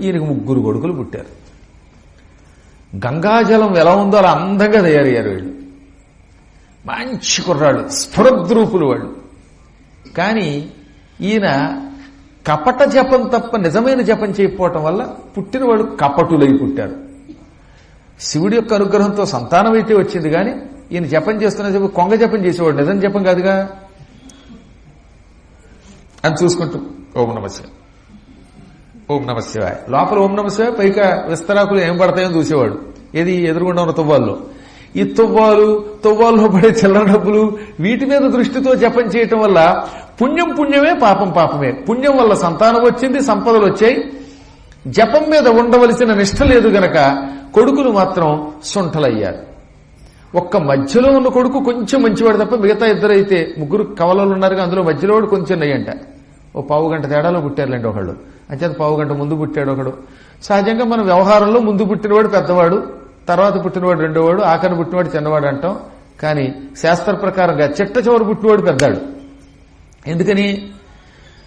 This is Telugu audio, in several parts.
ఈయనకు ముగ్గురు కొడుకులు పుట్టారు. గంగాజలం ఎలా ఉందో అలా అందంగా తయారయ్యారు వీళ్ళు. మంచి కుర్రాడు స్ఫురద్రూపులు వాళ్ళు. కానీ ఈయన కపట జపం తప్ప నిజమైన జపం చేయకపోవటం వల్ల పుట్టిన వాళ్ళు కపటులై పుట్టారు. శివుడి యొక్క అనుగ్రహంతో సంతానం అయితే వచ్చింది కానీ ఈయన జపం చేస్తున్న చెప్పి కొంగ జపం చేసేవాడు నిజం జపం కాదుగా? అని చూసుకుంటూ ఓం నమస్కారం ఓం నమ శివాయ. లోపల ఓం నమ శివాయ పైగా విస్తరాకులు ఏం పడతాయో చూసేవాడు. ఏది ఎదురుగుండా ఉన్న తువ్వాల్లో. ఈ తువ్వాలు తువ్వాల్లో పడే చిల్లర డబ్బులు వీటి మీద దృష్టితో జపం చేయటం వల్ల పుణ్యం పుణ్యమే పాపం పాపమే. పుణ్యం వల్ల సంతానం వచ్చింది సంపదలు వచ్చాయి. జపం మీద ఉండవలసిన నిష్ట లేదు గనక కొడుకులు మాత్రం సొంటలయ్యారు ఒక్క మధ్యలో ఉన్న కొడుకు కొంచెం మంచివాడు తప్ప మిగతా ఇద్దరైతే ముగ్గురు కవలలు ఉన్నారు అందులో మధ్యలో వాడు కొంచెం నయ్యంట. ఓ పావు గంట తేడాలో పుట్టారులేండి ఒకళ్ళు. అంచేత పావు గంట ముందు పుట్టాడు ఒకడు. సహజంగా మన వ్యవహారంలో ముందు పుట్టినవాడు పెద్దవాడు తర్వాత పుట్టినవాడు రెండోవాడు ఆఖరి పుట్టినవాడు చిన్నవాడు అంటాం. కానీ శాస్త్ర ప్రకారంగా చిట్ట చివరి పుట్టినవాడు పెద్దాడు. ఎందుకని?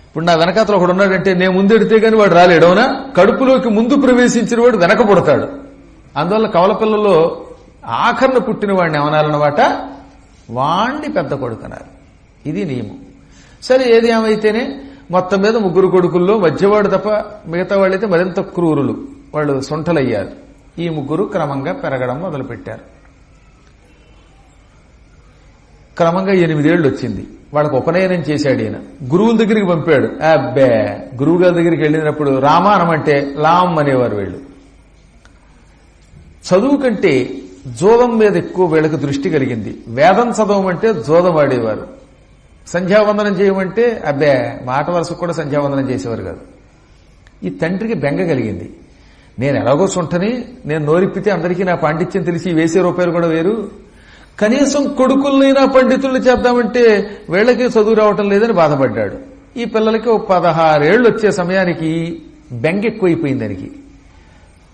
ఇప్పుడు నా వెనకాతలు ఒకడు ఉన్నాడంటే నేను ముందెడితే గాని వాడు రాలేడవునా కడుపులోకి ముందు ప్రవేశించిన వాడు వెనక పుడతాడు. అందువల్ల కవల పిల్లలో ఆఖరణ పుట్టిన వాడిని ఏమనాలన్నమాట? వాణ్ణి పెద్ద కొడుకున్నారు. ఇది నియమం. సరే ఏది ఏమైతేనే మొత్తం మీద ముగ్గురు కొడుకుల్లో మధ్యవాడు తప్ప మిగతా వాళ్ళైతే మరింత క్రూరులు. వాళ్ళు సొంటలయ్యారు. ఈ ముగ్గురు క్రమంగా పెరగడం మొదలుపెట్టారు. క్రమంగా ఎనిమిదేళ్ళు వచ్చింది. వాళ్ళకు ఉపనయనం చేశాడు ఈయన. గురువుల దగ్గరికి పంపాడు. అబ్బే గురువు గారి దగ్గరికి వెళ్ళినప్పుడు రామానం అంటే లాం అనేవారు వీళ్ళు. చదువు కంటే జోదం మీద ఎక్కువ వీళ్ళకి దృష్టి కలిగింది. వేదం చదవమంటే జోదం ఆడేవారు సంధ్యావందనం చేయమంటే అబ్బే మాట వరుసకు కూడా సంధ్యావందనం చేసేవారు కాదు. ఈ తండ్రికి బెంగ కలిగింది. నేను ఎలాగో సుంటని నేను నోరిప్పితే అందరికీ నా పాండిత్యం తెలిసి వేసే రూపాయలు కూడా వేరు. కనీసం కొడుకులనైనా పండితుల్ని చేద్దామంటే వీళ్ళకి చదువు రావటం లేదని బాధపడ్డాడు. ఈ పిల్లలకి పదహారేళ్ళు వచ్చే సమయానికి బెంగ ఎక్కువైపోయింది దానికి.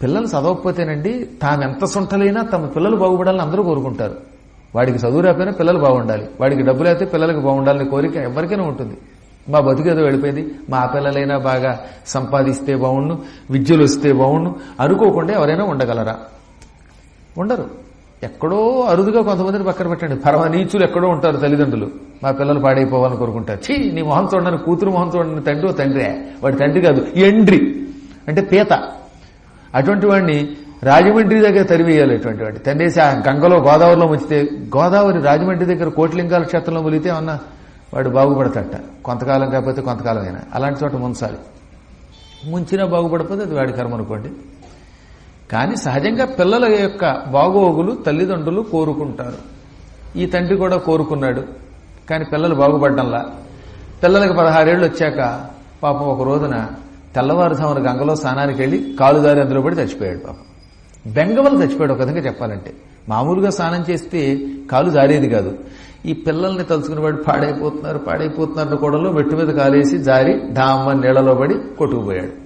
పిల్లలు చదవకపోతేనండి తామెంత సుంటలైనా తమ పిల్లలు బాగుపడాలని అందరూ కోరుకుంటారు. వాడికి చదువు రాకపోయినా పిల్లలు బాగుండాలి. వాడికి డబ్బులు అయితే పిల్లలకు బాగుండాలని కోరిక ఎవరికైనా ఉంటుంది. మా బతుకేదో వెళ్ళిపోయింది. మా పిల్లలైనా బాగా సంపాదిస్తే బాగుండు విద్యలు వస్తే బాగుండు. అనుకోకుండా ఎవరైనా ఉండగలరా? ఉండరు. ఎక్కడో అరుదుగా కొంతమందిని పక్కన పెట్టండి. పరమ నీచులు ఎక్కడో ఉంటారు తల్లిదండ్రులు. మా పిల్లలు పాడైపోవాలని కోరుకుంటారు. ఛీ నీ మొహం చూడని కూతురు మొహం చూడని తండ్రి ఓ తండ్రే. వాడి తండ్రి కాదు ఎండ్రి. అంటే పీత. అటువంటి వాడిని రాజమండ్రి దగ్గర తరివేయాలి ఇటువంటి వాటి. తండ్రేసి ఆ గంగలో గోదావరిలో ముంచితే గోదావరి రాజమండ్రి దగ్గర కోటిలింగాల క్షేత్రంలో ములితే అన్న వాడు బాగుపడతట కొంతకాలం కాకపోతే కొంతకాలం అయినా అలాంటి చోట ముంచాలి. ముంచినా బాగుపడకపోతే అది వాడి కర్మ అనుకోండి. కానీ సహజంగా పిల్లల యొక్క బాగోగులు తల్లిదండ్రులు కోరుకుంటారు. ఈ తండ్రి కూడా కోరుకున్నాడు. కానీ పిల్లలు బాగుపడ్డంలా. పిల్లలకు పదహారేళ్ళు వచ్చాక పాపం ఒక రోజున తెల్లవారుజామున గంగలో స్నానానికి వెళ్ళి కాలుదారి అందులో పడి చచ్చిపోయాడు పాపం. బెంగవలు చచ్చిపోయాడు ఒక విధంగా చెప్పాలంటే. మామూలుగా స్నానం చేస్తే కాలు జారేది కాదు. ఈ పిల్లల్ని తలుచుకుని వాడు పాడైపోతున్నారు పాడైపోతున్నారు కూడలో మెట్టు మీద కాలేసి జారి డామ్మ నీళ్ళలో పడి కొట్టుకుపోయాడు.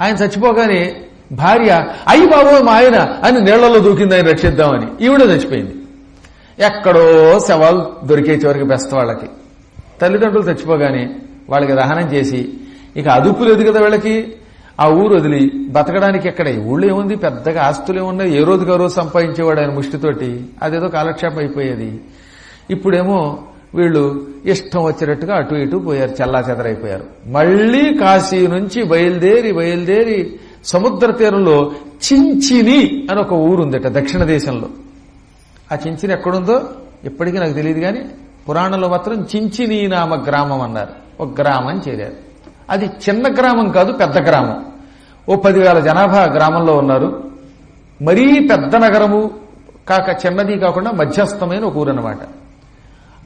ఆయన చచ్చిపోగానే భార్య అయ్యి బాబు మా ఆయన అని నీళ్ళలో దూకింది ఆయన రక్షిద్దామని. ఈవిడ చచ్చిపోయింది. ఎక్కడో శవాలు దొరికే చివరికి బెస్ట్ వాళ్ళకి. తల్లిదండ్రులు చచ్చిపోగానే వాళ్ళకి దహనం చేసి ఇక అదుపు లేదు కదా వీళ్ళకి. ఆ ఊరు వదిలి బతకడానికి ఎక్కడ? ఊళ్ళో ఏముంది? పెద్దగా ఆస్తులు ఏమున్నాయి ఏ రోజుకి ఆ రోజు సంపాదించేవాడు ఆయన ముష్టితోటి? అదేదో కాలక్షేపం అయిపోయేది. ఇప్పుడేమో వీళ్ళు ఇష్టం వచ్చినట్టుగా అటు ఇటు పోయారు చల్లా చెదరైపోయారు. మళ్ళీ కాశీ నుంచి బయలుదేరి బయలుదేరి సముద్ర తీరంలో చించిని అని ఒక ఊరుందట దక్షిణ దేశంలో. ఆ చించిని ఎక్కడుందో ఇప్పటికీ నాకు తెలియదు కానీ పురాణంలో మాత్రం చించిని నామ గ్రామం అన్నారు. ఒక గ్రామం చేరారు. అది చిన్న గ్రామం కాదు పెద్ద గ్రామం. ఓ పదివేల జనాభా గ్రామంలో ఉన్నారు. మరీ పెద్ద నగరము కాక చిన్నది కాకుండా మధ్యస్థమైన ఒక ఊరు అనమాట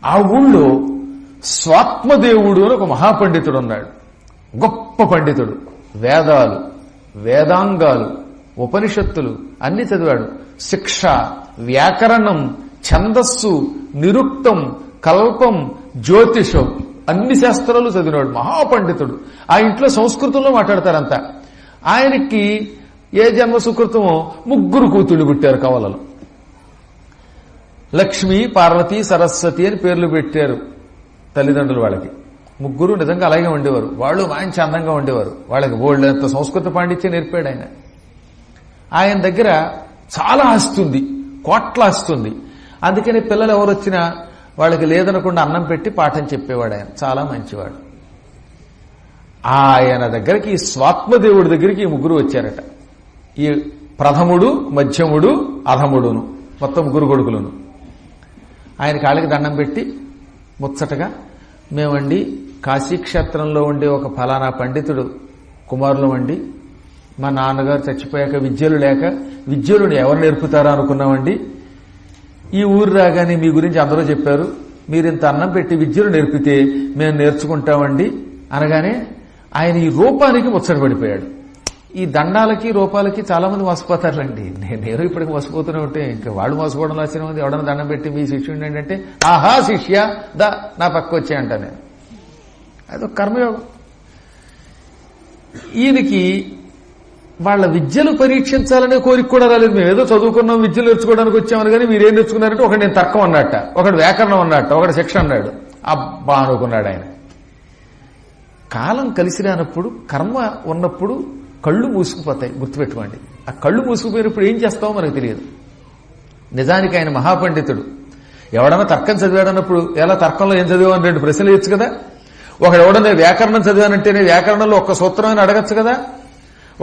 ఆ ఊళ్ళో స్వాత్మదేవుడు అని ఒక మహాపండితుడు ఉన్నాడు. గొప్ప పండితుడు. వేదాలు వేదాంగాలు ఉపనిషత్తులు అన్ని చదివాడు. శిక్ష వ్యాకరణం ఛందస్సు నిరుక్తం కల్పం జ్యోతిషం. అన్ని శాస్త్రాలు చదివినాడు మహాపండితుడు. ఆ ఇంట్లో సంస్కృతంలో మాట్లాడతారంతా. ఆయనకి ఏ జన్మ సుకృతమో ముగ్గురు కూతుళ్ళు పుట్టారు కవలలు. లక్ష్మి పార్వతి సరస్వతి అని పేర్లు పెట్టారు తల్లిదండ్రులు వాళ్ళకి. ముగ్గురు నిజంగా అలాగే ఉండేవారు. వాళ్ళు మంచి అందంగా ఉండేవారు. వాళ్ళకి బోల్డంత సంస్కృత పాండిత్యం నేర్పాడు ఆయన. ఆయన దగ్గర చాలా ఆస్తుంది కోట్ల ఆస్తుంది అందుకని పిల్లలు ఎవరు వచ్చినా వాళ్ళకి లేదనకుండా అన్నం పెట్టి పాఠం చెప్పేవాడు ఆయన. చాలా మంచివాడు. ఆయన దగ్గరికి స్వాత్మదేవుడి దగ్గరికి ఈ ముగ్గురు వచ్చారట. ఈ ప్రథముడు మధ్యముడు అధముడును. మొత్తం ముగ్గురు కొడుకులను. ఆయన కాళ్ళకి దండం పెట్టి ముచ్చటగా మేమండి కాశీక్షేత్రంలో ఉండే ఒక ఫలానా పండితుడు కుమారులు అండి. మా నాన్నగారు చచ్చిపోయాక విద్యలు లేక విద్యలు ఎవరు నేర్పుతారా అనుకున్నామండి. ఈ ఊరు రాగానే మీ గురించి అందరూ చెప్పారు. మీరు ఇంత అన్నం పెట్టి విద్యను నేర్పితే మేము నేర్చుకుంటామండి అనగానే ఆయన ఈ రూపానికి ముచ్చటపడిపోయాడు ఈ దండాలకి రూపాలకి చాలా మంది మోసపోతారులండి. నేను నేను ఇప్పటికి మోసపోతూనే ఉంటే ఇంకా వాళ్ళు మోసపోవడం లాసిన ఉంది. ఎవడన్నా దండం పెట్టి మీ శిష్యుడు ఏంటంటే ఆహా శిష్య దా నా పక్క వచ్చే అంట నేను. అదొక కర్మయోగం. ఈయనకి వాళ్ళ విద్యలు పరీక్షించాలనే కోరిక కూడా రాలేదు. మేము ఏదో చదువుకున్నాం విద్యలు నేర్చుకోవడానికి వచ్చామని కానీ మీరేం నేర్చుకున్నారంటే ఒకటి నేను తర్కం అన్నట్ట ఒకటి వ్యాకరణం అన్నట్ట ఒకటి శిక్ష అన్నాడు. అబ్బా అనుకున్నాడు ఆయన. కాలం కలిసి రానప్పుడు కర్మ ఉన్నప్పుడు కళ్ళు మూసుకుపోతాయి గుర్తుపెట్టుకోండి. ఆ కళ్ళు మూసుకుపోయినప్పుడు ఏం చేస్తావో మనకు తెలియదు. నిజానికి ఆయన మహాపండితుడు. ఎవడన్నా తర్కం చదివాడన్నప్పుడు ఎలా తర్కంలో ఏం చదివావు అని రెండు ప్రశ్నలు ఇచ్చు కదా? ఒకడు ఎవడన్నా వ్యాకరణం చదివానంటేనే వ్యాకరణంలో ఒక్క సూత్రం అని అడగచ్చు కదా?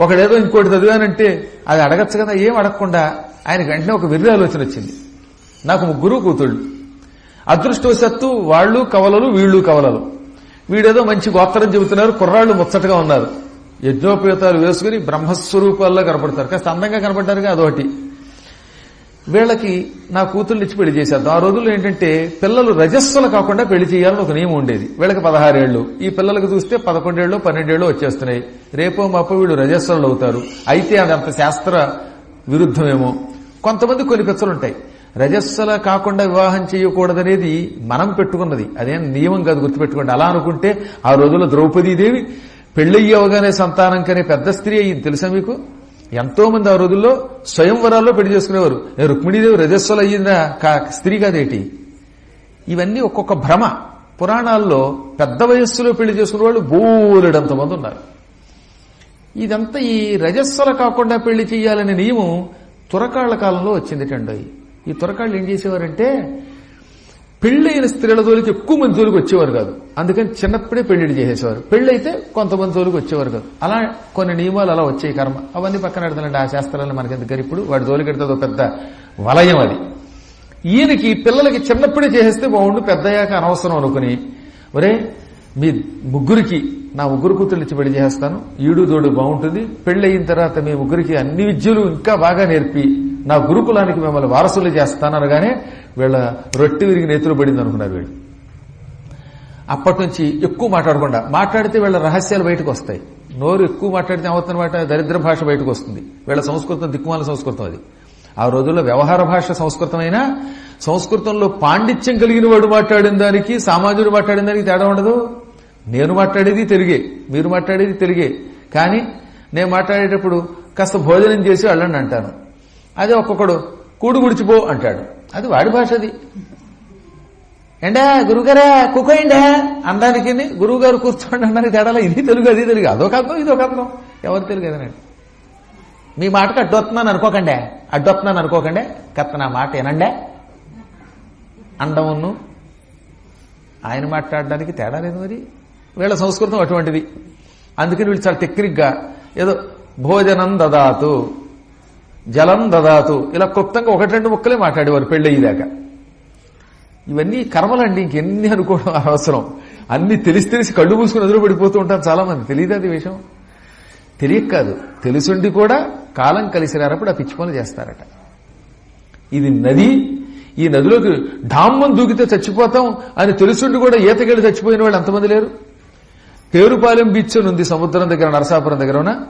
ఒకడేదో ఇంకోటి చదివానంటే అది అడగచ్చు కదా ఏం అడగకుండా ఆయనకు వెంటనే ఒక వెర్రి ఆలోచన వచ్చింది. నాకు ముగ్గురు కూతుళ్ళు. అదృష్టవశత్తు వాళ్ళు కవలలు వీళ్ళు కవలలు. వీడేదో మంచి గోత్రం చెబుతున్నారు కుర్రాళ్ళు ముచ్చటగా ఉన్నారు. యజ్ఞోపేతాలు వేసుకుని బ్రహ్మస్వరూపాల్లో కనపడతారు. కాస్త అందంగా కనపడ్డారుగా అదొకటి. వీళ్ళకి నా కూతుర్ని ఇచ్చి పెళ్ళి చేసేద్దాం ఆ రోజుల్లో ఏంటంటే పిల్లలు రజస్సులు కాకుండా పెళ్ళి చేయాలని ఒక నియమం ఉండేది. వీళ్ళకి పదహారేళ్ళు ఈ పిల్లలకు చూస్తే పదకొండేళ్ళు పన్నెండేళ్ళు వచ్చేస్తున్నాయి. రేపో మాపో వీళ్ళు రజస్సులు అవుతారు. అయితే అదంత శాస్త్ర విరుద్ధమేమో. కొంతమంది కొన్ని పిచ్చలు ఉంటాయి. రజస్సుల కాకుండా వివాహం చేయకూడదనేది మనం పెట్టుకున్నది. అదేం నియమం కాదు గుర్తుపెట్టుకోండి. అలా అనుకుంటే ఆ రోజుల్లో ద్రౌపదీదేవి పెళ్ళయ్యి అవగానే సంతానం కనే పెద్ద స్త్రీ అయ్యింది. తెలుసా మీకు? ఎంతో మంది ఆ రోజుల్లో స్వయంవరాల్లో పెళ్ళి చేసుకునేవారు. రుక్మిణీదేవి రజస్సులు అయ్యిందా? కా స్త్రీ కాదేటి? ఇవన్నీ ఒక్కొక్క భ్రమ. పురాణాల్లో పెద్ద వయస్సులో పెళ్ళి చేసుకునే వాళ్ళు బోలెడంత మంది ఉన్నారు. ఇదంతా ఈ రజస్సుల కాకుండా పెళ్ళి చేయాలనే నియమం తురకాళ్ళ కాలంలో వచ్చింది టండోయి ఈ తురకాళ్ళు ఏం చేసేవారంటే పెళ్ళైన స్త్రీల జోలికి ఎక్కువ మంది జోలికి వచ్చేవారు కాదు. అందుకని చిన్నప్పుడే పెళ్ళిళ్ళు చేసేసేవారు. పెళ్ళైతే కొంతమంది జోలికి వచ్చేవారు కాదు. అలా కొన్ని నియమాలు అలా వచ్చాయి కర్మ. అవన్నీ పక్కన పెడతానండి ఆ శాస్త్రాలను మనకి ఎందుకని ఇప్పుడు వాడి జోలికి పెడతాదో పెద్ద వలయం అది. ఈయనకి పిల్లలకి చిన్నప్పుడే చేసేస్తే బాగుండు పెద్దయ్యాక అనవసరం అనుకుని ఒరే మీ ముగ్గురికి నా ముగ్గురు కూతుళ్ళు ఇచ్చి పెళ్ళి చేస్తాను. ఈడు దోడు బాగుంటుంది. పెళ్ళి అయిన తర్వాత మీ ముగ్గురికి అన్ని విద్యలు ఇంకా బాగా నేర్పి నా గురుకులానికి మిమ్మల్ని వారసులు చేస్తాను అనగానే వీళ్ళ రొట్టె విరిగి నేతులు పడింది అనుకున్నారు వీళ్ళు. అప్పటి నుంచి ఎక్కువ మాట్లాడకుండా మాట్లాడితే వీళ్ళ రహస్యాలు బయటకు వస్తాయి. నోరు ఎక్కువ మాట్లాడితే అవతన మాట దరిద్ర భాష బయటకు వస్తుంది. వీళ్ళ సంస్కృతం దిక్కుమాల సంస్కృతం అది. ఆ రోజుల్లో వ్యవహార భాష సంస్కృతమైనా సంస్కృతంలో పాండిత్యం కలిగిన వాడు మాట్లాడిన దానికి సామాన్యుడు మాట్లాడిన దానికి తేడా ఉండదు. నేను మాట్లాడేది తెలుగే మీరు మాట్లాడేది తెలుగే కానీ నేను మాట్లాడేటప్పుడు కాస్త భోజనం చేసి వెళ్ళండి అంటాను. అదే ఒక్కొక్కడు కూడు గుడిచిపో అంటాడు. అది వాడి భాష అది ఎండా గురుగారా కుకోయిండా అనడానికి గురువు గారు కూర్చోండి అనడానికి తేడాలో ఇది తెలుగు అది తెలుగు. అదొక అర్థం ఇదొక అర్థం ఎవరు తెలుగు అదనండి మీ మాటకు అడ్డొస్తున్నాను అనుకోకండే. అడ్డొస్తున్నాను అనుకోకండి. కత్త నా మాట వినండే. అండమును ఆయన మాట్లాడడానికి తేడా లేదు మరి. వీళ్ళ సంస్కృతం అటువంటిది. అందుకని వీళ్ళు చాలా టెక్నిక్గా ఏదో భోజనం దదాతు జలం దదాతు ఇలా క్లుప్తంగా ఒకటి రెండు ముక్కలే మాట్లాడేవారు పెళ్ళయ్యేదాకా ఇవన్నీ కర్మలండి ఇంకెన్ని అనుకోవడం అవసరం. అన్ని తెలిసి తెలిసి కళ్ళు మూసుకుని ఎదురు పడిపోతూ ఉంటారు చాలా మంది తెలియదు అది విషయం? తెలియక కాదు. తెలుసుండి కూడా కాలం కలిసి రానప్పుడు ఆ పిచ్చి పనులు చేస్తారట. ఇది నది. ఈ నదిలోకి ఢామ్మం దూకితే చచ్చిపోతాం అని తెలుసుండి కూడా ఈతకెళ్ళి చచ్చిపోయిన వాళ్ళు ఎంతమంది లేరు? పేరుపాలెం బీచ్ అని ఉంది సముద్రం దగ్గర నరసాపురం దగ్గరన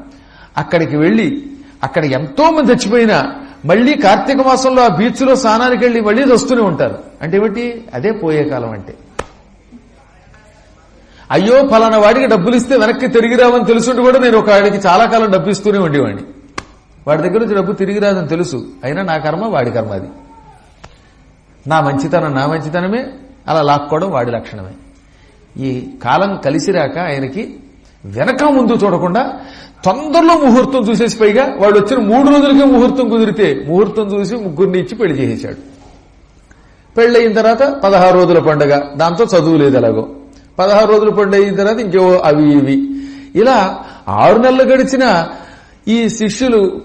అక్కడికి వెళ్ళి అక్కడ ఎంతో మంది చచ్చిపోయినా మళ్ళీ కార్తీక మాసంలో ఆ బీచ్లో స్నానానికి వెళ్ళి మళ్ళీ వస్తూనే ఉంటారు. అంటే ఏమిటి? అదే పోయే కాలం అంటే. అయ్యో ఫలానా వాడికి డబ్బులు ఇస్తే వెనక్కి తిరిగి రావని తెలుసుండి కూడా నేను ఒక వాడికి చాలా కాలం డబ్బు ఇస్తూనే ఉండేవాడిని. వాడి దగ్గర నుంచి డబ్బు తిరిగి రాదని తెలుసు. అయినా నా కర్మ వాడి కర్మ అది. నా మంచితనం నా మంచితనమే అలా లాక్కోవడం వాడి లక్షణమే. ఈ కాలం కలిసిరాక ఆయనకి వెనక ముందు చూడకుండా తొందరలో ముహూర్తం చూసేసి పైగా వాడు వచ్చిన మూడు రోజులకే ముహూర్తం కుదిరితే ముహూర్తం చూసి ముగ్గురిని ఇచ్చి పెళ్ళి చేసేశాడు. పెళ్ళయిన తర్వాత పదహారు రోజుల పండుగ. దాంతో చదువు లేదు ఎలాగో. పదహారు రోజుల పండుగ అయిన తర్వాత ఇంకో అవి ఇవి. ఇలా ఆరు నెలలు గడిచిన ఈ శిష్యులు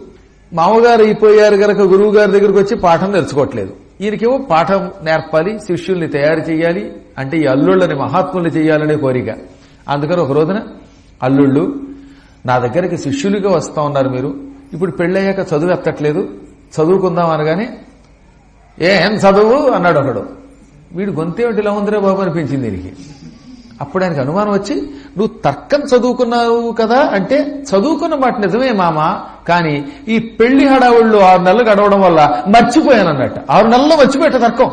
మామగారు అయిపోయారు గనక గురువు గారి దగ్గరకు వచ్చి పాఠం నేర్చుకోవట్లేదు. ఈయనకేమో పాఠం నేర్పాలి శిష్యుల్ని తయారు చేయాలి అంటే ఈ అల్లుళ్ళని మహాత్ముల్ని చేయాలనే కోరిక. అందుకని ఒక రోజున అల్లుళ్ళు నా దగ్గరికి శిష్యులుగా వస్తా ఉన్నారు మీరు ఇప్పుడు పెళ్ళయ్యాక చదువు ఎత్తట్లేదు చదువుకుందాం అనగానే ఏం చదువు? అన్నాడు ఒకడు వీడు గొంతేమిటి ఇలా ఉందిరే బాబు అనిపించింది దీనికి అప్పుడు ఆయనకు అనుమానం వచ్చి నువ్వు తర్కం చదువుకున్నావు కదా? అంటే చదువుకున్న మాట నిజమే మామ కానీ ఈ పెళ్ళి హడావుళ్ళు ఆరు నెలలు గడవడం వల్ల మర్చిపోయాను అన్నట్టు ఆరు నెలల్లో మర్చిపోయాట తర్కం.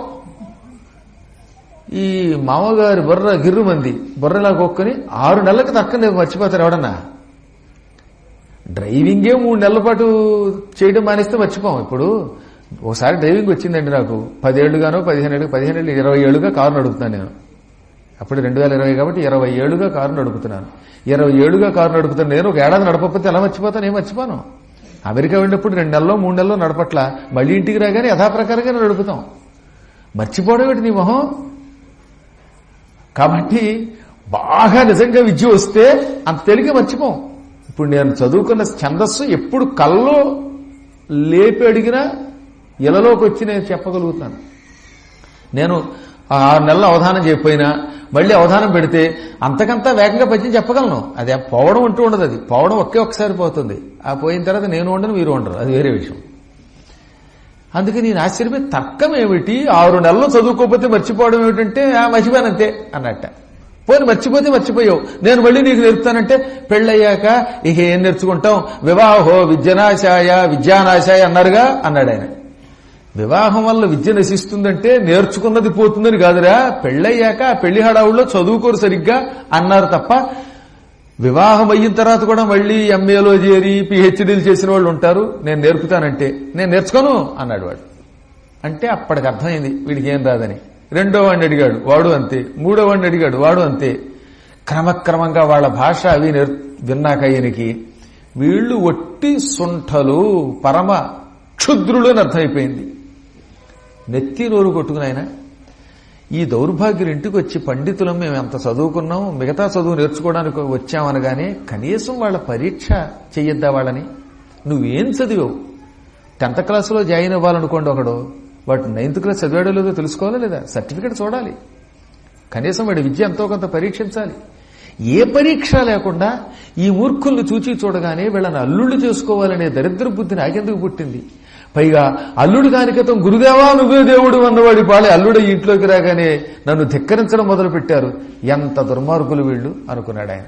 ఈ మామగారి బుర్ర గిర్రు మంది బొర్రలా కొక్కుని ఆరు నెలలకు తర్కం నేను మర్చిపోతారు ఎవడన్నా? డ్రైవింగే మూడు నెలల పాటు చేయడం మానేస్తే మర్చిపోం. ఇప్పుడు ఒకసారి డ్రైవింగ్ వచ్చిందండి నాకు. పదేళ్ళుగానో పదిహేను ఏళ్ళు పదిహేను ఏళ్ళు ఇరవై ఏళ్ళుగా కారు నడుపుతాను నేను. అప్పుడు రెండు వేల ఇరవై కాబట్టి ఇరవై ఏడుగా కారు నడుపుతున్నాను. ఇరవై ఏడుగా కారు నడుపుతాను నేను ఒక ఏడాది నడపకపోతే ఎలా మర్చిపోతాను? ఏం మర్చిపోను? అమెరికా వెళ్ళినప్పుడు రెండు నెలలో మూడు నెలలో నడపట్ల. మళ్ళీ ఇంటికి రాగానే యథాప్రకారంగా నడుపుతాం. మర్చిపోవడం ఏంటి నీ మొహం? కాబట్టి బాగా నిజంగా విద్య వస్తే అంత తెలిగి మర్చిపోం. ఇప్పుడు నేను చదువుకున్న ఛందస్సు ఎప్పుడు కల్లో లేపి అడిగినా ఇలలోకి వచ్చి నేను చెప్పగలుగుతాను. నేను ఆరు నెలలు అవధానం చేయకపోయినా మళ్ళీ అవధానం పెడితే అంతకంతా వేగంగా పద్యం చెప్పగలను. అది పోవడం అంటూ ఉండదు అది. పోవడం ఒకే ఒక్కసారి పోతుంది. ఆ పోయిన తర్వాత నేను ఉండను మీరు ఉండరు అది వేరే విషయం. అందుకే నేను ఆశ్చర్యమే తర్కం ఏమిటి? ఆరు నెలలు చదువుకోకపోతే మర్చిపోవడం ఏమిటంటే ఆ మర్చిపోయానంతే అన్నట్ట. పోని మర్చిపోతే మర్చిపోయావు. నేను మళ్ళీ నీకు నేర్పుతానంటే పెళ్ళయ్యాక ఇక ఏం నేర్చుకుంటాం? వివాహో విద్యనాశాయ విద్యానాశాయ అన్నారుగా? అన్నాడు ఆయన వివాహం వల్ల విద్య నశిస్తుందంటే నేర్చుకున్నది పోతుందని కాదురా. పెళ్ళయ్యాక ఆ పెళ్ళి హడావుల్లో చదువుకోరు సరిగ్గా అన్నారు తప్ప వివాహం అయిన తర్వాత కూడా మళ్ళీ ఎంఏలో చేరి పిహెచ్డీలు చేసిన వాళ్ళు ఉంటారు. నేను నేర్పుతానంటే నేను నేర్చుకోను అన్నాడు వాడు. అంటే అప్పటికి అర్థమైంది వీడికి ఏం రాదని. రెండో వాడిని అడిగాడు వాడు అంతే. మూడో వాడిని అడిగాడు వాడు అంతే. క్రమక్రమంగా వాళ్ళ భాష అవి నేర్ విన్నాక ఈయనకి వీళ్ళు ఒట్టి సుంఠలు పరమ క్షుద్రులు అని అర్థమైపోయింది. నెత్తి నోరు కొట్టుకుని ఆయన ఈ దౌర్భాగ్యులు ఇంటికి వచ్చి పండితులం మేము ఎంత చదువుకున్నాం మిగతా చదువు నేర్చుకోవడానికి వచ్చామనగానే కనీసం వాళ్ళ పరీక్ష చెయ్యొద్దా వాళ్ళని? నువ్వేం చదివావు? టెన్త్ క్లాసులో జాయిన్ అవ్వాలనుకోండి ఒకడు వాడు నైన్త్ క్లాస్ చదివాడో లేదో తెలుసుకోవాలా లేదా? సర్టిఫికెట్ చూడాలి. కనీసం వాడి విద్య ఎంతో కొంత పరీక్షించాలి. ఏ పరీక్ష లేకుండా ఈ మూర్ఖుల్ని చూచి చూడగానే వీళ్ళని అల్లుళ్ళు చేసుకోవాలనే దరిద్ర బుద్ధి నాకెందుకు పుట్టింది? పైగా అల్లుడు కాని క్రితం గురుదేవా నువ్వే దేవుడు అన్నవాడి పాళే అల్లుడు ఇంట్లోకి రాగానే నన్ను ధిక్కరించడం మొదలుపెట్టారు. ఎంత దుర్మార్గులు వీళ్ళు అనుకున్నాడు ఆయన.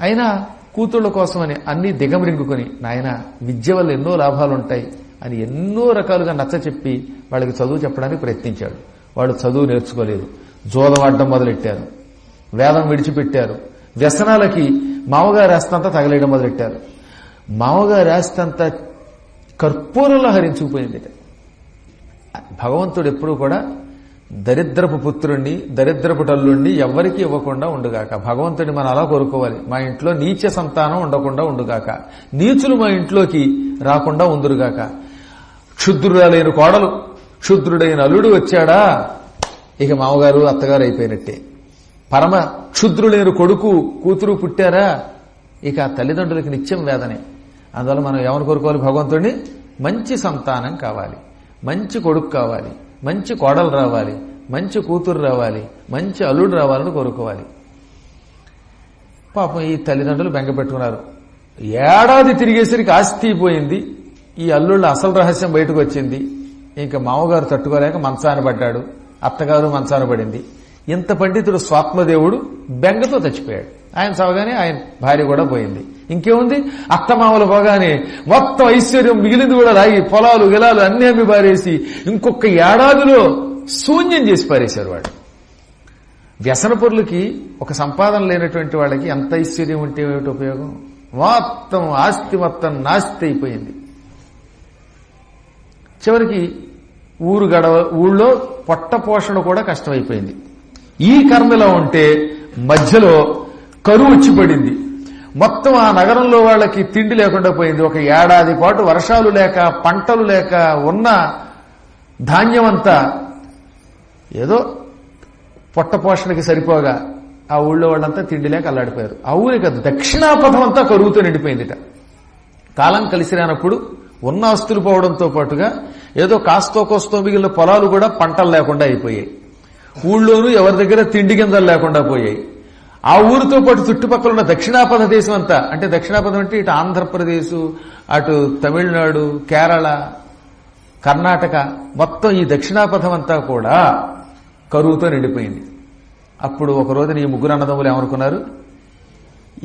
అయినా కూతుళ్ళ కోసమని అన్ని దిగమరింగుకొని నాయన విద్య వల్ల ఎన్నో లాభాలు ఉంటాయి అని ఎన్నో రకాలుగా నచ్చ చెప్పి వాళ్ళకి చదువు చెప్పడానికి ప్రయత్నించాడు. వాళ్ళు చదువు నేర్చుకోలేదు. జోదవాడడం మొదలెట్టారు. వేదం విడిచిపెట్టారు. వ్యసనాలకి మామగారు రాస్తంతా తగలేయడం మొదలెట్టారు. మామగారు రాస్తంతా కర్పూరంలో హరించుకుపోయింది భగవంతుడు ఎప్పుడూ కూడా దరిద్రపు పుత్రుణ్ణి దరిద్రపు టల్లుణ్ణి ఎవ్వరికీ ఇవ్వకుండా ఉండుగాక. భగవంతుడిని మనం అలా కోరుకోవాలి. మా ఇంట్లో నీచ సంతానం ఉండకుండా ఉండుగాక. నీచులు మా ఇంట్లోకి రాకుండా ఉందురుగాక. క్షుద్రురాలైన కోడలు క్షుద్రుడైన అల్లుడు వచ్చాడా? ఇక మామగారు అత్తగారు అయిపోయినట్టే. పరమ క్షుద్రులైన కొడుకు కూతురు పుట్టారా? ఇక తల్లిదండ్రులకు తల్లిదండ్రులకి నిత్యం వేదనే. అందువల్ల మనం ఏమని కోరుకోవాలి? భగవంతుడిని? మంచి సంతానం కావాలి. మంచి కొడుకు కావాలి. మంచి కోడలు రావాలి. మంచి కూతురు రావాలి. మంచి అల్లుడు రావాలని కోరుకోవాలి. పాపం ఈ తల్లిదండ్రులు బెంగ పెట్టుకున్నారు. ఏడాది తిరిగేసరికి ఆస్తి పోయింది. ఈ అల్లుళ్ళ అసలు రహస్యం బయటకు వచ్చింది. ఇంకా మామగారు తట్టుకోలేక మంచాన పడ్డాడు. అత్తగారు మంచాన పడింది. ఇంత పండితుడు స్వాత్మదేవుడు బెంగతో చచ్చిపోయాడు. ఆయన చవగానే ఆయన భార్య కూడా పోయింది. ఇంకేముంది? అత్తమామలు పోగానే మొత్తం ఐశ్వర్యం మిగిలింది కూడా రాగి పొలాలు గిలాలు అన్ని అమ్మి పారేసి ఇంకొక ఏడాదిలో శూన్యం చేసి పారేశారు వాడు వ్యసనపరులకి ఒక సంపాదన లేనటువంటి వాళ్ళకి ఎంత ఐశ్వర్యం ఉంటే ఏమిటి ఉపయోగం? మొత్తం ఆస్తి మొత్తం నాస్తి అయిపోయింది. చివరికి ఊరు గడవ ఊళ్ళో పొట్ట పోషణ కూడా కష్టమైపోయింది. ఈ కర్మలో ఉంటే మధ్యలో కరువు వచ్చి పడింది. మొత్తం ఆ నగరంలో వాళ్ళకి తిండి లేకుండా పోయింది. ఒక ఏడాది పాటు వర్షాలు లేక పంటలు లేక ఉన్న ధాన్యం అంతా ఏదో పొట్టపోషణకి సరిపోగా ఆ ఊళ్ళో వాళ్ళంతా తిండి లేక అల్లాడిపోయారు. ఆ ఊరి కదా దక్షిణాపథం అంతా కరువుతో నిండిపోయిందిట. కాలం కలిసి రానప్పుడు ఉన్న ఆస్తులు పోవడంతో పాటుగా ఏదో కాస్తో కోస్తో మిగిలిన పొలాలు కూడా పంటలు లేకుండా అయిపోయాయి. ఊళ్ళోనూ ఎవరి దగ్గర తిండి గింజలు లేకుండా పోయాయి. ఆ ఊరితో పాటు చుట్టుపక్కల ఉన్న దక్షిణాపథ దేశం అంతా అంటే దక్షిణాపథం అంటే ఇటు ఆంధ్రప్రదేశ్ అటు తమిళనాడు కేరళ కర్ణాటక మొత్తం ఈ దక్షిణాపథం అంతా కూడా కరువుతో నిండిపోయింది. అప్పుడు ఒక రోజున ఈ ముగ్గురు అన్నదమ్ములు ఏమనుకున్నారు?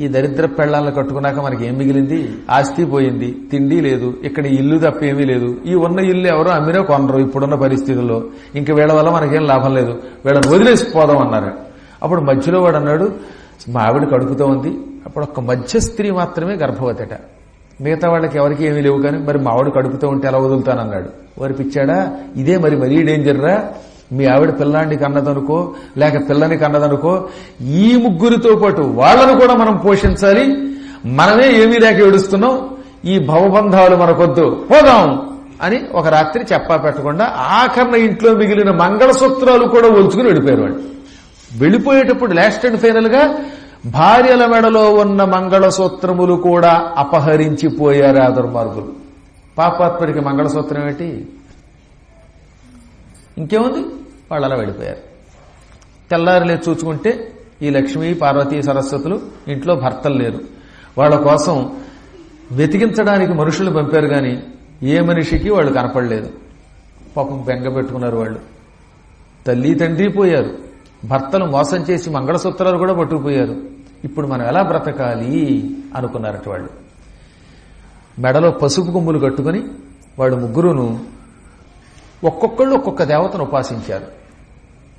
ఈ దరిద్ర పెళ్ళాలను కట్టుకున్నాక మనకి ఏం మిగిలింది? ఆస్తి పోయింది తిండి లేదు ఇక్కడ ఇల్లు తప్ప ఏమీ లేదు. ఈ ఉన్న ఇల్లు ఎవరో అమ్మినా కొనరు ఇప్పుడున్న పరిస్థితుల్లో. ఇంక వీళ్ళ వల్ల మనకేం లాభం లేదు. వీళ్ళని వదిలేసిపోదాం అన్నారు. అప్పుడు మధ్యలో వాడు అన్నాడు మా ఆవిడ కడుపుతో ఉంది. అప్పుడు ఒక మధ్య స్త్రీ మాత్రమే గర్భవతిట. మిగతా వాళ్ళకి ఎవరికి ఏమీ లేవు కానీ మరి మా ఆవిడ కడుపుతో ఉంటే ఎలా వదులుతానన్నాడు. వారి పిచ్చాడా? ఇదే మరి మరీ డేంజర్ రా. మీ ఆవిడ పిల్లాన్ని కన్నదనుకో లేక పిల్లని కన్నదనుకో ఈ ముగ్గురితో పాటు వాళ్ళను కూడా మనం పోషించాలి. మనమే ఏమీ లేక ఏడుస్తున్నాం. ఈ భవబంధాలు మనకొద్దు. పోదాం అని ఒక రాత్రి చెప్పా పెట్టకుండా ఆఖరణ ఇంట్లో మిగిలిన మంగళసూత్రాలు కూడా ఒలుచుకుని వెళ్ళిపోయారు వాళ్ళు. వెళ్ళిపోయేటప్పుడు లాస్ట్ అండ్ ఫైనల్గా భార్యల మెడలో ఉన్న మంగళసూత్రములు కూడా అపహరించిపోయారు ఆ దుర్మార్గులు. పాపాత్మడికి మంగళసూత్రం ఏంటి ఇంకేముంది? వాళ్ళు అలా వెళ్ళిపోయారు తెల్లారిలే చూసుకుంటే ఈ లక్ష్మీ పార్వతీ సరస్వతులు ఇంట్లో భర్తలు లేరు. వాళ్ళ కోసం వెతికించడానికి మనుషులు పంపారు కానీ ఏ మనిషికి వాళ్ళు కనపడలేదు. పాపం బెంగ పెట్టుకున్నారు వాళ్ళు. తల్లి తండ్రి పోయారు. భర్తలు మోసం చేసి మంగళసూత్రాలు కూడా పట్టుకుపోయారు. ఇప్పుడు మనం ఎలా బ్రతకాలి? అనుకున్నారట వాళ్ళు. మెడలో పసుపు కొమ్ములు కట్టుకుని వాళ్ళు ముగ్గురును ఒక్కొక్కళ్ళు ఒక్కొక్క దేవతను ఉపాసించారు.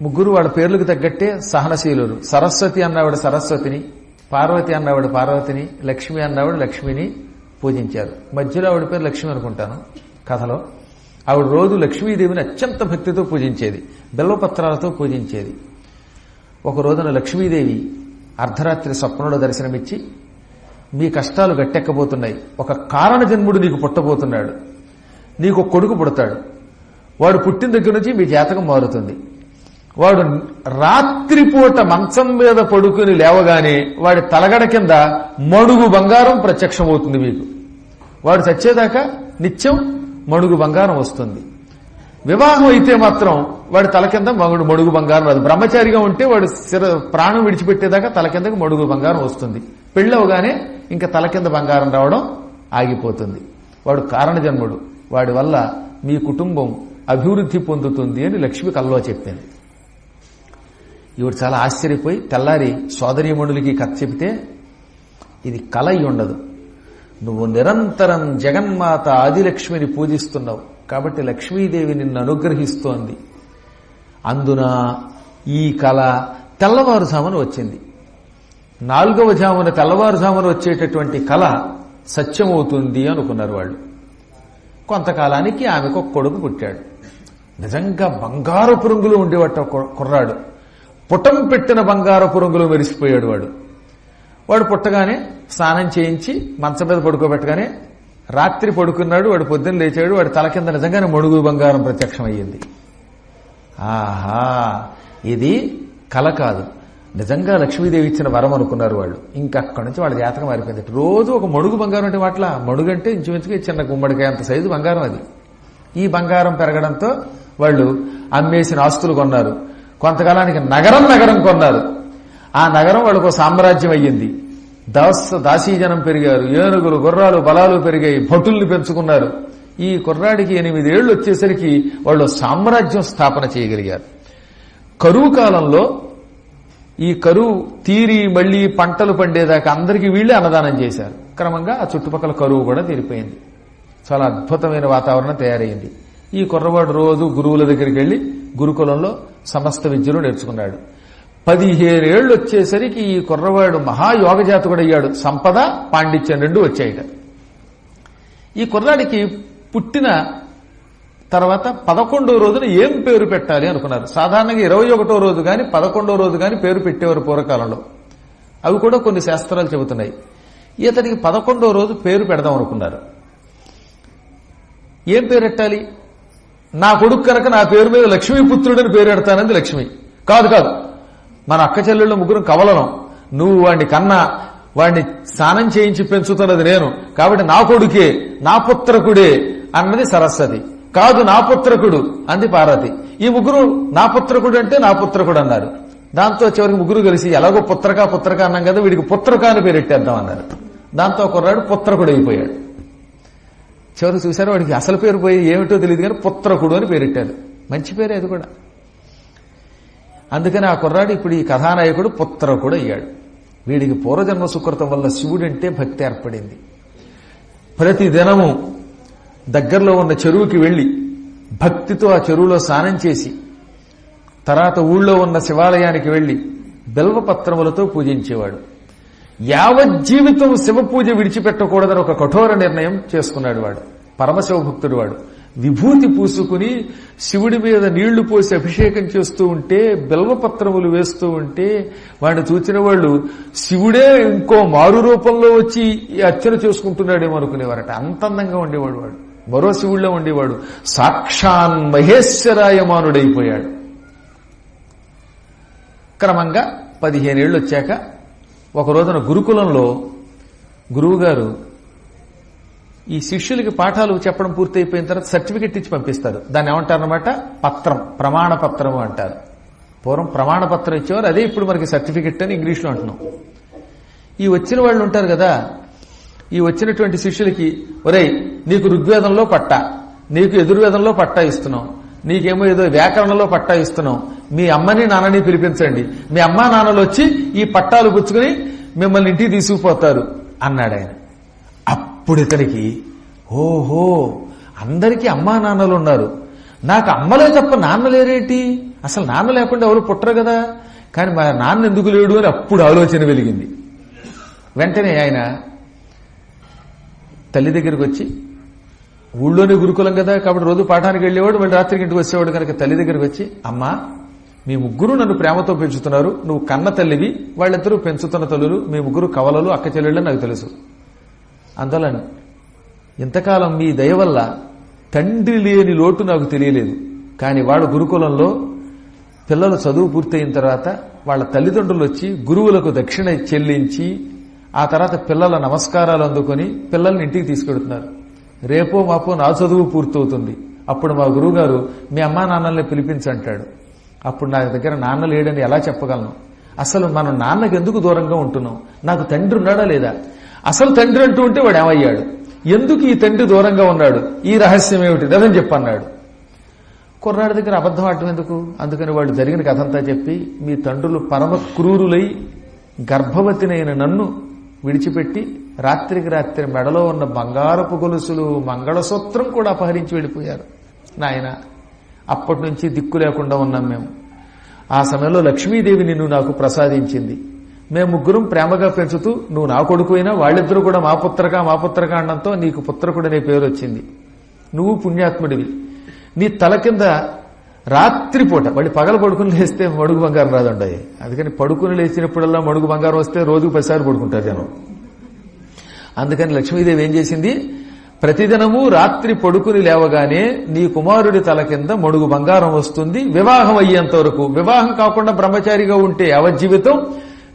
ముగ్గురు వాళ్ళ పేర్లకు తగ్గట్టే సహనశీలురు సరస్వతి అన్నవాడు సరస్వతిని పార్వతి అన్నవాడు పార్వతిని లక్ష్మి అన్నవాడు లక్ష్మిని పూజించారు. మధ్యలో ఆవిడ పేరు లక్ష్మి అనుకుంటాను కథలో. ఆవిడ రోజు లక్ష్మీదేవిని అత్యంత భక్తితో పూజించేది బెల్లపత్రాలతో పూజించేది. ఒక రోజున లక్ష్మీదేవి అర్ధరాత్రి స్వప్నంలో దర్శనమిచ్చి మీ కష్టాలు గట్టెక్కబోతున్నాయి. ఒక కారణ జన్ముడు నీకు పుట్టబోతున్నాడు. నీకు కొడుకు పుడతాడు. వాడు పుట్టిన దగ్గర నుంచి మీ జాతకం మారుతుంది. వాడు రాత్రిపూట మంచం మీద పడుకుని లేవగానే వాడి తలగడ కింద మడుగు బంగారం ప్రత్యక్షమవుతుంది మీకు. వాడు చచ్చేదాకా నిత్యం మడుగు బంగారం వస్తుంది. వివాహం అయితే మాత్రం వాడి తల కింద మగుడు మడుగు బంగారం రాదు. బ్రహ్మచారిగా ఉంటే వాడు శిర ప్రాణం విడిచిపెట్టేదాకా తల కిందకి మడుగు బంగారం వస్తుంది. పెళ్ళవగానే ఇంకా తల కింద బంగారం రావడం ఆగిపోతుంది. వాడు కారణజన్ముడు. వాడి వల్ల మీ కుటుంబం అభివృద్ధి పొందుతుంది అని లక్ష్మి కల్లో చెప్పింది ఈవిడ చాలా ఆశ్చర్యపోయి తెల్లారి సోదరీమణులకి కథ చెబితే ఇది కల ఉండదు. నువ్వు నిరంతరం జగన్మాత ఆదిలక్ష్మిని పూజిస్తున్నావు. కాబట్టి లక్ష్మీదేవి నిన్ను అనుగ్రహిస్తోంది. అందున ఈ కళ తెల్లవారుజామున వచ్చింది. నాలుగవ జామున తెల్లవారుజామున వచ్చేటటువంటి కళ సత్యమవుతుంది అనుకున్నారు వాళ్ళు. కొంతకాలానికి ఆమెకు ఒక కొడుకు పుట్టాడు. నిజంగా బంగారు పురుగులు ఉండేవాట కుర్రాడు. పుటం పెట్టిన బంగారు పురుగులు మెరిసిపోయాడు వాడు. వాడు పుట్టగానే స్నానం చేయించి మంచం మీద పడుకోబెట్టగానే రాత్రి పడుకున్నాడు వాడు పొద్దున్న లేచాడు వాడి తల కింద నిజంగానే మడుగు బంగారం ప్రత్యక్షం అయ్యింది. ఆహా ఇది కల కాదు. నిజంగా లక్ష్మీదేవి ఇచ్చిన వరం అనుకున్నారు వాళ్ళు. ఇంకా అక్కడి నుంచి వాళ్ళ జాతకం మారిపోయింది. రోజు ఒక మడుగు బంగారం అంటే వాట్ల? మడుగంటే ఇంచుమించుగా చిన్న గుమ్మడికాయ అంత సైజు బంగారం అది. ఈ బంగారం పెరగడంతో వాళ్ళు అమ్మేసిన ఆస్తులు కొన్నారు. కొంతకాలానికి నగరం నగరం కొన్నారు. ఆ నగరం వాళ్ళకు సామ్రాజ్యం అయ్యింది. దాస్ దాసీజనం పెరిగారు ఏనుగులు గుర్రాలు బలాలు పెరిగాయి భటుల్ని పెంచుకున్నారు. ఈ కుర్రాడికి ఎనిమిదేళ్ళు వచ్చేసరికి వాళ్ళు సామ్రాజ్యం స్థాపన చేయగలిగారు. కరువు కాలంలో ఈ కరువు తీరి మళ్ళీ పంటలు పండేదాకా అందరికీ వీళ్ళే అన్నదానం చేశారు. క్రమంగా ఆ చుట్టుపక్కల కరువు కూడా తీరిపోయింది. చాలా అద్భుతమైన వాతావరణం తయారైంది. ఈ కుర్రవాడు రోజు గురువుల దగ్గరికి వెళ్ళి గురుకులంలో సమస్త విద్యలు నేర్చుకున్నాడు. పదిహేనేళ్ళు వచ్చేసరికి ఈ కుర్రవాడు మహాయోగజాతకుడు అయ్యాడు. సంపద పాండిత్యం రెండు వచ్చాయట. ఈ కుర్రాడికి పుట్టిన తర్వాత పదకొండో రోజున ఏం పేరు పెట్టాలి అనుకున్నారు. సాధారణంగా ఇరవై ఒకటో రోజు కానీ పదకొండో రోజు కానీ పేరు పెట్టేవారు పూర్వకాలంలో. అవి కూడా కొన్ని శాస్త్రాలు చెబుతున్నాయి. ఇతనికి పదకొండో రోజు పేరు పెడదాం అనుకున్నారు. ఏం పేరు పెట్టాలి? నా కొడుకు కనుక నా పేరు మీద లక్ష్మీపుత్రుడని పేరు పెడతానంది లక్ష్మి. కాదు కాదు. మన అక్క చెల్లెళ్ళు ముగ్గురు కవలనం నువ్వు వాడిని కన్నా వాడిని స్నానం చేయించి పెంచుతున్నది నేను. కాబట్టి నా కొడుకే నా పుత్రకుడే అన్నది సరస్వతి. కాదు నా పుత్రకుడు అంది పార్వతి. ఈ ముగ్గురు నా పుత్రకుడు అంటే నా పుత్రకుడు అన్నారు. దాంతో చివరికి ముగ్గురు కలిసి ఎలాగో పుత్రక పుత్రక అన్నాం కదా వీడికి పుత్రక అని పేరెట్టేద్దాం అన్నారు. దాంతో కుర్రాడు పుత్రకుడు అయిపోయాడు. చివరికి చూశారు వాడికి అసలు పేరు పోయి ఏమిటో తెలియదు కానీ పుత్రకుడు అని పేరెట్టాడు మంచి పేరే అది కూడా. అందుకని ఆ కుర్రాడు ఇప్పుడు ఈ కథానాయకుడు పుత్రకుడు అయ్యాడు. వీడికి పూర్వజన్మ సుకృతం వల్ల శివుడంటే భక్తి ఏర్పడింది. ప్రతి దినము దగ్గరలో ఉన్న చెరువుకి వెళ్ళి భక్తితో ఆ చెరువులో స్నానం చేసి తర్వాత ఊళ్ళో ఉన్న శివాలయానికి వెళ్ళి బిల్వపత్రములతో పూజించేవాడు. యావజ్జీవితం శివ పూజ విడిచిపెట్టకూడదని ఒక కఠోర నిర్ణయం చేసుకున్నాడు వాడు. పరమశివ భక్తుడు వాడు. విభూతి పూసుకుని శివుడి మీద నీళ్ళు పోసి అభిషేకం చేస్తూ ఉంటే బిల్వపత్రములు వేస్తూ ఉంటే వాడిని చూచిన వాళ్ళు శివుడే ఇంకో మారు రూపంలో వచ్చి ఈ అర్చన చేసుకుంటున్నాడేమో అనుకునేవారట. అంత అందంగా ఉండేవాడు వాడు. మరో శివుడిలో ఉండేవాడు. సాక్షాన్ మహేశ్వరాయమానుడైపోయాడు. క్రమంగా పదిహేనేళ్ళు వచ్చాక ఒక రోజున గురుకులంలో గురువుగారు ఈ శిష్యులకి పాఠాలు చెప్పడం పూర్తయిపోయిన తర్వాత సర్టిఫికెట్ ఇచ్చి పంపిస్తారు. దాన్ని ఏమంటారనమాట పత్రం. ప్రమాణ పత్రం అంటారు. పూర్వం ప్రమాణ పత్రం ఇచ్చేవారు. అదే ఇప్పుడు మనకి సర్టిఫికెట్ అని ఇంగ్లీష్లో అంటున్నాం. ఈ వచ్చిన వాళ్ళు ఉంటారు కదా ఈ వచ్చినటువంటి శిష్యులకి ఒరేయ్ నీకు ఋగ్వేదంలో పట్టా. నీకు ఎదుర్వేదంలో పట్టా ఇస్తున్నాం. నీకేమో ఏదో వ్యాకరణలో పట్టా ఇస్తున్నాం. మీ అమ్మని నాన్నని పిలిపించండి. మీ అమ్మ నాన్నలు వచ్చి ఈ పట్టాలు పుచ్చుకుని మిమ్మల్ని ఇంటికి తీసుకుపోతారు అన్నాడు ఆయన అప్పుడు ఇతనికి ఓహో అందరికీ అమ్మా నాన్నలు ఉన్నారు నాకు అమ్మలే తప్ప నాన్న లేరేటి? అసలు నాన్న లేకుండా ఎవరు పుట్టరు కదా? కానీ మా నాన్న ఎందుకు లేడు అని అప్పుడు ఆలోచన వెలిగింది. వెంటనే ఆయన తల్లి దగ్గరికి వచ్చి ఊళ్ళోనే గురుకులం కదా కాబట్టి రోజు పాఠానికి వెళ్ళేవాడు మళ్ళీ రాత్రికి ఇంటికి వచ్చేవాడు కనుక తల్లి దగ్గరికి వచ్చి అమ్మా మీ ముగ్గురు నన్ను ప్రేమతో పెంచుతున్నారు నువ్వు కన్న తల్లివి వాళ్ళిద్దరూ పెంచుతున్న తల్లులు మీ ముగ్గురు కవలలు అక్క చెల్లెళ్ళు నాకు తెలుసు. అందువలన ఇంతకాలం మీ దయ వల్ల తండ్రి లేని లోటు నాకు తెలియలేదు. కానీ వాళ్ళ గురుకులంలో పిల్లలు చదువు పూర్తయిన తర్వాత వాళ్ళ తల్లిదండ్రులు వచ్చి గురువులకు దక్షిణ చెల్లించి ఆ తర్వాత పిల్లల నమస్కారాలు అందుకొని పిల్లల్ని ఇంటికి తీసుకెడుతున్నారు. రేపో మాపో నా చదువు పూర్తవుతుంది. అప్పుడు మా గురువుగారు మీ అమ్మా నాన్నల్ని పిలిపించంటాడు అప్పుడు నా దగ్గర నాన్న లేడని ఎలా చెప్పగలను? అసలు మనం నాన్నకి ఎందుకు దూరంగా ఉంటున్నాం? నాకు తండ్రి ఉన్నాడా లేదా? అసలు తండ్రి అంటూ ఉంటే వాడు ఏమయ్యాడు? ఎందుకు ఈ తండ్రి దూరంగా ఉన్నాడు? ఈ రహస్యం ఏమిటి? అదని చెప్పన్నాడు. కుర్రాడి దగ్గర అబద్ధం ఆడటం ఎందుకు? అందుకని వాళ్ళు జరిగిన కథంతా చెప్పి మీ తండ్రులు పరమ క్రూరులై గర్భవతినైన నన్ను విడిచిపెట్టి రాత్రికి రాత్రి మెడలో ఉన్న బంగారపు గొలుసులు మంగళసూత్రం కూడా అపహరించి వెళ్ళిపోయారు. నాయన అప్పటి నుంచి దిక్కు లేకుండా ఉన్నాం మేము. ఆ సమయంలో లక్ష్మీదేవి నిన్ను నాకు ప్రసాదించింది. మేము ముగ్గురం ప్రేమగా పెంచుతూ నువ్వు నా కొడుకు అయినా వాళ్ళిద్దరూ కూడా మా పుత్రక మా పుత్రక అనడంతో నీకు పుత్రకుడనే పేరు వచ్చింది. నువ్వు పుణ్యాత్ముడివి. నీ తల కింద రాత్రిపూట మళ్ళీ పగల పడుకుని లేస్తే మడుగు బంగారం రాదండి. అందుకని పడుకుని లేచినప్పుడల్లా మడుగు బంగారం వస్తే రోజుకు పదిసార్లు పడుకుంటారు జనం. అందుకని లక్ష్మీదేవి ఏం చేసింది? ప్రతిదినము రాత్రి పడుకుని లేవగానే నీ కుమారుడి తల కింద మడుగు బంగారం వస్తుంది. వివాహం అయ్యేంత వరకు. వివాహం కాకుండా బ్రహ్మచారిగా ఉంటే అవజీవితం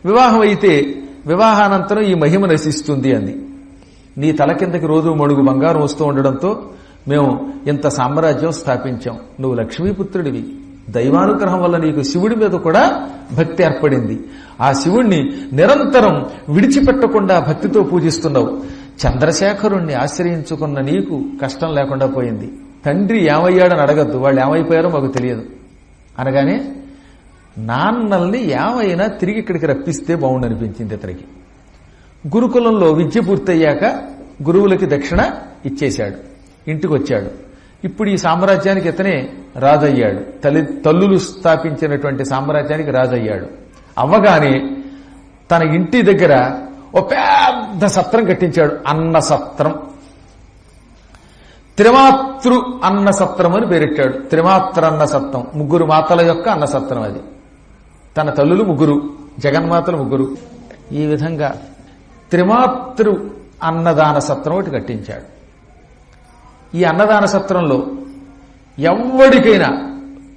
వివాహం అయితే వివాహానంతరం ఈ మహిమ నశిస్తుంది అంది. నీ తల కిందకి రోజు మడుగు బంగారం వస్తూ ఉండడంతో మేము ఇంత సామ్రాజ్యం స్థాపించాం. నువ్వు లక్ష్మీపుత్రుడివి. దైవానుగ్రహం వల్ల నీకు శివుడి మీద కూడా భక్తి ఏర్పడింది. ఆ శివుణ్ణి నిరంతరం విడిచిపెట్టకుండా భక్తితో పూజిస్తున్నావు. చంద్రశేఖరుణ్ణి ఆశ్రయించుకున్న నీకు కష్టం లేకుండా పోయింది. తండ్రి ఏమయ్యాడని అడగద్దు. వాళ్ళు ఏమైపోయారో మాకు తెలియదు. అనగానే నాన్నల్ని ఏమైనా తిరిగి ఇక్కడికి రప్పిస్తే బాగుండనిపించింది ఇతనికి గురుకులంలో విద్య పూర్తయ్యాక గురువులకి దక్షిణ ఇచ్చేశాడు. ఇంటికి వచ్చాడు ఇప్పుడు ఈ సామ్రాజ్యానికి ఇతనే రాజయ్యాడు. తల్లి తల్లులు స్థాపించినటువంటి సామ్రాజ్యానికి రాజయ్యాడు. అవ్వగానే తన ఇంటి దగ్గర ఓ పెద్ద సత్రం కట్టించాడు. అన్న సత్రం. త్రిమాతృ అన్న సత్రం అని పేరెట్టాడు. త్రిమాత్ర అన్న సత్రం. ముగ్గురు మాతల యొక్క అన్న సత్రం అది. తన తల్లులు ముగ్గురు జగన్మాతలు ముగ్గురు. ఈ విధంగా త్రిమాతృ అన్నదాన సత్రం ఒకటి కట్టించాడు. ఈ అన్నదాన సత్రంలో ఎవరికైనా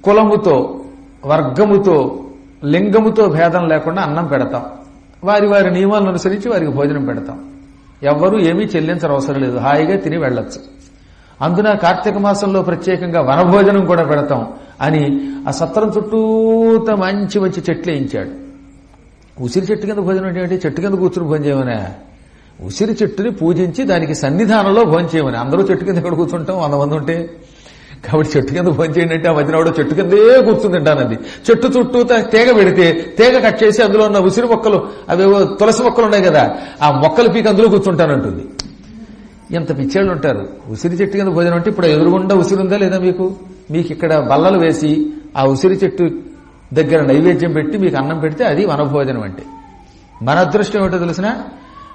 కులముతో వర్గముతో లింగముతో భేదం లేకుండా అన్నం పెడతాం. వారి వారి నియమాలను అనుసరించి వారికి భోజనం పెడతాం. ఎవ్వరూ ఏమీ చెల్లించడం అవసరం లేదు. హాయిగా తిని వెళ్ళొచ్చు. అందున కార్తీక మాసంలో ప్రత్యేకంగా వనభోజనం కూడా పెడతాం. అని ఆ సత్రం చుట్టూత మంచి మంచి చెట్లు వేయించాడు. ఉసిరి చెట్టు కింద భోజనం ఏంటంటే ఏంటి? చెట్టు కింద కూర్చుని భోజనం చేయమనే. ఉసిరి చెట్టుని పూజించి దానికి సన్నిధానంలో భోజనం చేయమని. అందరూ చెట్టు కింద ఎక్కడ కూర్చుంటాం? వంద మంది ఉంటే. కాబట్టి చెట్టు కింద భోజనం చేయండి అంటే ఆ మధ్యన చెట్టు కిందే కూర్చుని తింటానది. చెట్టు చుట్టూ తీగ పెడితే తీగ కట్ చేసి అందులో ఉన్న ఉసిరి మొక్కలు అవేవో తులసి మొక్కలు ఉన్నాయి కదా ఆ మొక్కలు పీక అందులో కూర్చుంటానంటుంది. ఎంత పిచ్చేళ్ళు ఉంటారు. ఉసిరి చెట్టు కింద భోజనం అంటే ఇప్పుడు ఎదురుగుండా ఉసిరి ఉందా లేదా మీకు? మీకు ఇక్కడ బల్లలు వేసి ఆ ఉసిరి చెట్టు దగ్గర నైవేద్యం పెట్టి మీకు అన్నం పెడితే అది వనభోజనం అంటే. మన అదృష్టం ఏమిటో తెలిసిన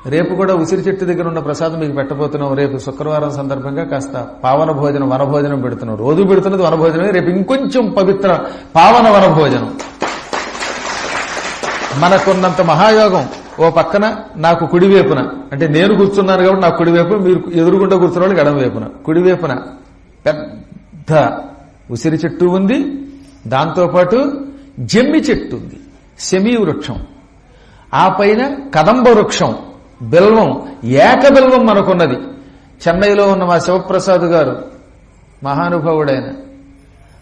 రేపు కూడా ఉసిరి చెట్టు దగ్గర ఉన్న ప్రసాదం మీకు పెట్టబోతున్నాం. రేపు శుక్రవారం సందర్భంగా కాస్త పావన భోజనం వనభోజనం పెడుతున్నాం. రోజు పెడుతున్నది వనభోజనమే. రేపు ఇంకొంచెం పవిత్ర పావన వనభోజనం. మనకున్నంత మహాయోగం. ఓ పక్కన నాకు కుడివైపున. అంటే నేను కూర్చున్నాను కాబట్టి నాకు కుడివైపు మీరు ఎదురుగుండా కూర్చున్న వాళ్ళకి ఎడం వైపున కుడివైపున. పెద్ద ఉసిరి చెట్టు ఉంది దాంతోపాటు జమ్మి చెట్టు ఉంది శమీ వృక్షం. ఆ పైన కదంబ వృక్షం బెల్వం ఏక బెల్వం మనకున్నది. చెన్నైలో ఉన్న మా శివప్రసాద్ గారు మహానుభావుడైన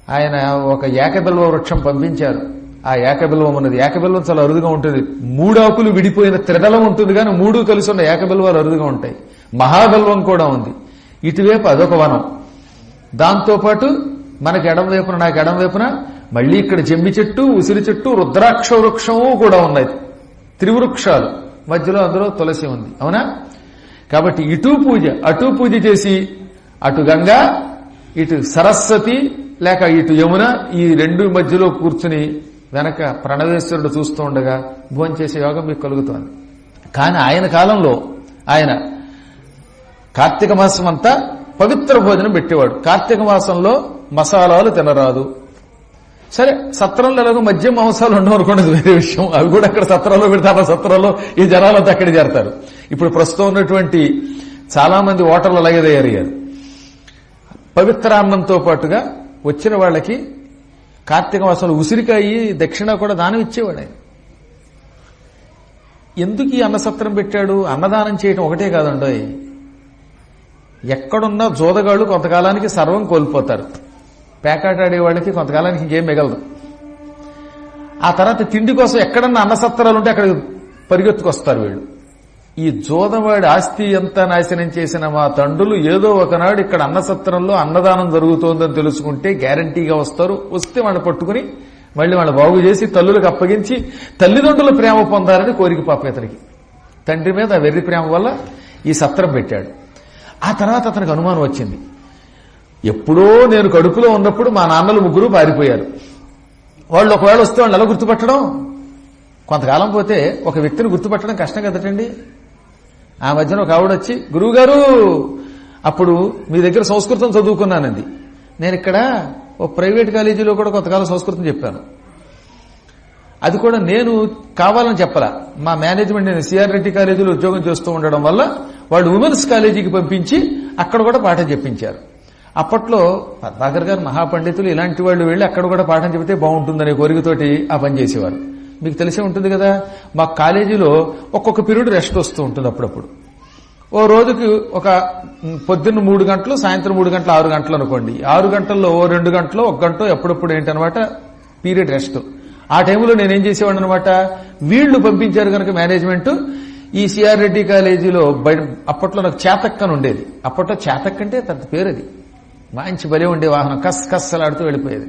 ఆయన ఒక ఏకబిల్వ వృక్షం పంపించారు. ఆ ఏకబిల్వం ఉన్నది. ఏకబిల్వం చాలా అరుదుగా ఉంటుంది. మూడు ఆకులు విడిపోయిన త్రిదలం ఉంటుంది కానీ మూడు కలిసి ఉన్న ఏకబిల్వాలు అరుదుగా ఉంటాయి. మహాబిల్వం కూడా ఉంది. ఇటువైపు అదొక వనం. దాంతోపాటు మనకి ఎడం వైపున నాకు ఎడం వైపున మళ్ళీ ఇక్కడ జమ్మి చెట్టు ఉసిరి చెట్టు రుద్రాక్ష వృక్షము కూడా ఉన్నాయి. త్రివృక్షాలు. మధ్యలో అందులో తులసి ఉంది. అవునా? కాబట్టి ఇటు పూజ అటు పూజ చేసి అటు గంగా ఇటు సరస్వతి లేక ఇటు యమున ఈ రెండు మధ్యలో కూర్చుని వెనక ప్రణవేశ్వరుడు చూస్తూ ఉండగా భోంచేసే యోగం మీకు కలుగుతోంది. కానీ ఆయన కాలంలో ఆయన కార్తీక మాసం అంతా పవిత్ర భోజనం పెట్టేవాడు. కార్తీక మాసంలో మసాలాలు తినరాదు. సరే సత్రంలో ఎలాగో మద్యం మాంసాలు ఉండవు అనుకోండి వేరే విషయం. అవి కూడా అక్కడ సత్రంలో పెడతారు సత్రంలో ఈ జనాలంతా అక్కడ చేరతారు. ఇప్పుడు ప్రస్తుతం ఉన్నటువంటి చాలా మంది ఓటర్లు అలాగే తయారయ్యారు. పవిత్రాన్నంతో పాటుగా వచ్చిన వాళ్ళకి కార్తీక మాసంలో ఉసిరికాయి దక్షిణ కూడా దానం ఇచ్చేవాడు ఆయన. ఎందుకు ఈ అన్నసత్రం పెట్టాడు? అన్నదానం చేయటం ఒకటే కాదండోయ్. ఎక్కడున్నా జోదగాళ్ళు కొంతకాలానికి సర్వం కోల్పోతారు. పేకాటాడే వాళ్ళకి కొంతకాలానికి ఇంకేం మిగలదు. ఆ తర్వాత తిండి కోసం ఎక్కడన్నా అన్నసత్రాలు ఉంటే అక్కడికి పరిగెత్తుకొస్తారు వీళ్ళు. ఈ జోదవాడి ఆస్తి ఎంత నాశనం చేసిన మా తండ్రులు ఏదో ఒకనాడు ఇక్కడ అన్నసత్రంలో అన్నదానం జరుగుతోందని తెలుసుకుంటే గ్యారంటీగా వస్తారు. వస్తే వాళ్ళని పట్టుకుని మళ్ళీ వాళ్ళు బాగు చేసి తల్లులకు అప్పగించి తల్లిదండ్రుల ప్రేమ పొందాలని కోరిక పాప ఇతనికి తండ్రి మీద వెర్రి ప్రేమ వల్ల ఈ సత్రం పెట్టాడు. ఆ తర్వాత అతనికి అనుమానం వచ్చింది. ఎప్పుడో నేను కడుపులో ఉన్నప్పుడు మా నాన్నలు ముగ్గురు పారిపోయారు. వాళ్ళు ఒకవేళ వస్తే వాళ్ళు ఎలా గుర్తుపట్టడం? కొంతకాలం పోతే ఒక వ్యక్తిని గుర్తుపట్టడం కష్టం కదటండి. ఆ మధ్యన ఒక ఆవిడ వచ్చి గురువుగారు అప్పుడు మీ దగ్గర సంస్కృతం చదువుకున్నానండి నేను ఇక్కడ ఓ ప్రైవేట్ కాలేజీలో కూడా కొంతకాలం సంస్కృతం చెప్పాను. అది కూడా నేను కావాలని చెప్పలా. మా మేనేజ్మెంట్ నేను సిఆర్ రెడ్డి కాలేజీలో ఉద్యోగం చేస్తూ ఉండడం వల్ల వాళ్ళు ఉమెన్స్ కాలేజీకి పంపించి అక్కడ కూడా పాఠం చెప్పించారు. అప్పట్లో పద్మాకర్ గారు మహాపండితులు ఇలాంటి వాళ్ళు వెళ్ళి అక్కడ కూడా పాఠం చెబితే బాగుంటుందనే కోరికతోటి ఆ పని చేసేవారు. మీకు తెలిసే ఉంటుంది కదా మా కాలేజీలో ఒక్కొక్క పీరియడ్ రెస్ట్ వస్తూ ఉంటుంది అప్పుడప్పుడు. ఓ రోజుకి ఒక పొద్దున్న మూడు గంటలు సాయంత్రం మూడు గంటలు ఆరు గంటలు అనుకోండి. ఆరు గంటల్లో ఓ రెండు గంటలు ఒక గంట ఎప్పుడప్పుడు ఏంటనమాట? Period rest. ఆ టైంలో నేనేం చేసేవాడిని అనమాట వీళ్ళు పంపించారు కనుక మేనేజ్మెంట్ ఈ సిఆర్ రెడ్డి కాలేజీలో బయట అప్పట్లో నాకు చేతక్కని ఉండేది. అప్పట్లో చేతక్ అంటే పెద్ద పేరు అది. మంచి బలి ఉండే వాహనం. కస్ కస్సలాడుతూ వెళ్ళిపోయేది.